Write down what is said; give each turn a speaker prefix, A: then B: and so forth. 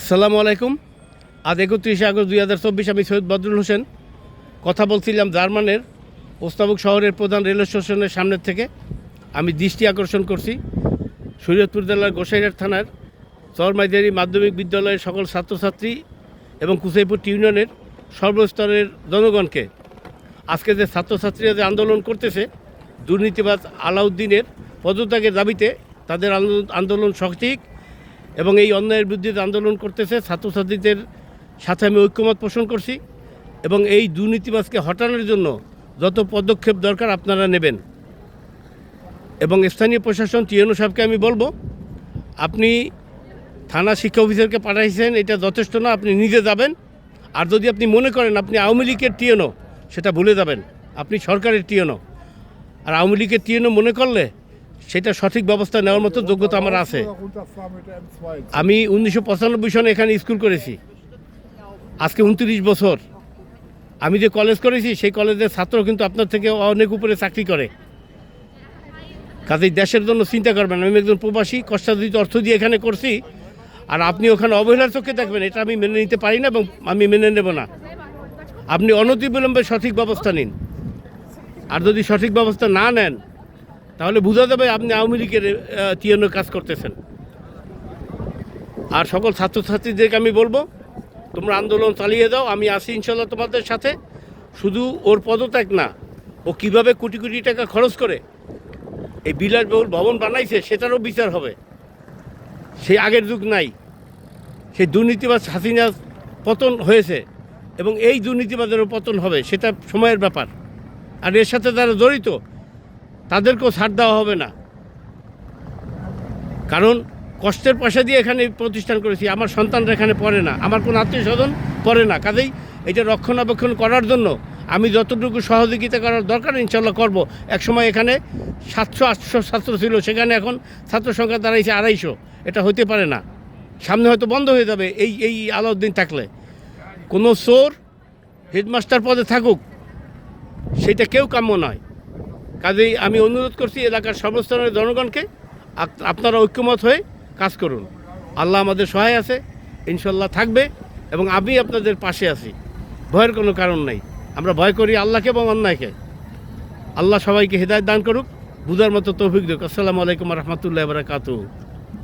A: আসসালামু আলাইকুম। আজ একত্রিশে আগস্ট দুই হাজার চব্বিশ আমি সৈয়দ বদরুল হোসেন। কথা বলছিলাম জার্মানের প্রস্তাবক শহরের প্রধান রেলওয়ে স্টেশনের সামনের থেকে। আমি দৃষ্টি আকর্ষণ করছি। শরীয়তপুর জেলার গোসাইরহাট থানার চরমাইদারি মাধ্যমিক বিদ্যালয়ের সকল ছাত্রছাত্রী এবং কুসাইপুর ইউনিয়নের সর্বস্তরের জনগণকে আজকে যে ছাত্রছাত্রীরা যে আন্দোলন করতেছে, দুর্নীতিবাজ আলাউদ্দিনের পদত্যাগের দাবিতে তাদের আন্দোলন সঠিক এবং এই অন্যায়ের বিরুদ্ধে আন্দোলন করতেছে, ছাত্রছাত্রীদের সাথে আমি ঐক্যমত পোষণ করছি এবং এই দুর্নীতিবাজকে হটানোর জন্য যত পদক্ষেপ দরকার আপনারা নেবেন। এবং স্থানীয় প্রশাসন টিএনও সাহেবকে আমি বলব, আপনি থানা শিক্ষা অফিসারকে পাঠাইছেন, এটা যথেষ্ট না, আপনি নিজে যাবেন। আর যদি আপনি মনে করেন আপনি আওয়ামী লীগের টিএনও, সেটা ভুলে যাবেন। আপনি সরকারের টিএনও। আর আওয়ামী লীগের টিএনও মনে করলে সেটা সঠিক ব্যবস্থা নেওয়ার মতো যোগ্যতা আমার আছে।
B: runterfahren mit der M2.
A: আমি উনিশশো পঁচানব্বই সনে এখানে স্কুল করেছি। আজকে উনত্রিশ বছর। আমি যে কলেজ করেছি, সেই কলেজের ছাত্র কিন্তু আপনার থেকে অনেক উপরে চাকরি করে। কাজেই দেশের জন্য চিন্তা করবেন আমি একজন প্রবাসী, কষ্টার্জিত অর্থ দিয়ে এখানে করছি। আর আপনি ওখানে অবহেলার চোখে দেখবেন, এটা আমি মেনে নিতে পারি না এবং আমি মেনে নেব না। আপনি অনতিবিলম্বে সঠিক ব্যবস্থা নিন। আর যদি সঠিক ব্যবস্থা না নেন তাহলে বোঝা যাবে আপনি আওয়ামী লীগের টিএনও কাজ করতেছেন। আর সকল ছাত্রছাত্রীদেরকে আমি বলব, তোমরা আন্দোলন চালিয়ে দাও আমি আসি ইনশাল্লাহ তোমাদের সাথে। শুধু ওর পদত্যাগ না, ও কীভাবে কোটি কোটি টাকা খরচ করে এই বিলাসবহুল ভবন বানাইছে, সেটারও বিচার হবে। সেই আগের যুগ নাই। সেই দুর্নীতিবাজ হাসিনা পতন হয়েছে এবং এই দুর্নীতিবাদেরও পতন হবে, সেটা সময়ের ব্যাপার। আর এর সাথে যারা জড়িত তাদেরকেও ছাড় দেওয়া হবে না। কারণ কষ্টের পয়সা দিয়ে এখানে প্রতিষ্ঠান করেছি, আমার সন্তানরা এখানে পড়ে না, আমার কোনো আত্মীয় স্বজন পড়ে না। কাজেই এটা রক্ষণাবেক্ষণ করার জন্য আমি যতটুকু সহযোগিতা করার দরকার ইনশাল্লাহ করব। একসময় এখানে সাতশো, আটশো ছাত্র ছিল, সেখানে এখন ছাত্র সংখ্যা দাঁড়াইছে আড়াইশো। এটা হতে পারে না। সামনে হয়তো বন্ধ হয়ে যাবে এই এই আলাউদ্দিন থাকলে। কোনো চোর হেডমাস্টার পদে থাকুক, সেটা কেউ কাম্য নয়। কাজেই আমি অনুরোধ করছি এলাকার সর্বস্তরের জনগণকে আপ- আপনারা ঐক্যমত হয়ে কাজ করুন। আল্লাহ আমাদের সহায় আছে ইনশাল্লাহ থাকবে এবং আমি আপনাদের পাশে আছি। ভয়ের কোনো কারণ নাই। আমরা ভয় করি আল্লাহকে এবং অন্যায়কে। আল্লাহ সবাইকে হৃদায়ত দান করুক। বুঝার মতো তৌফিক দিক। আসসালামু আলাইকুম রহমতুল্লাহ বারাকাতু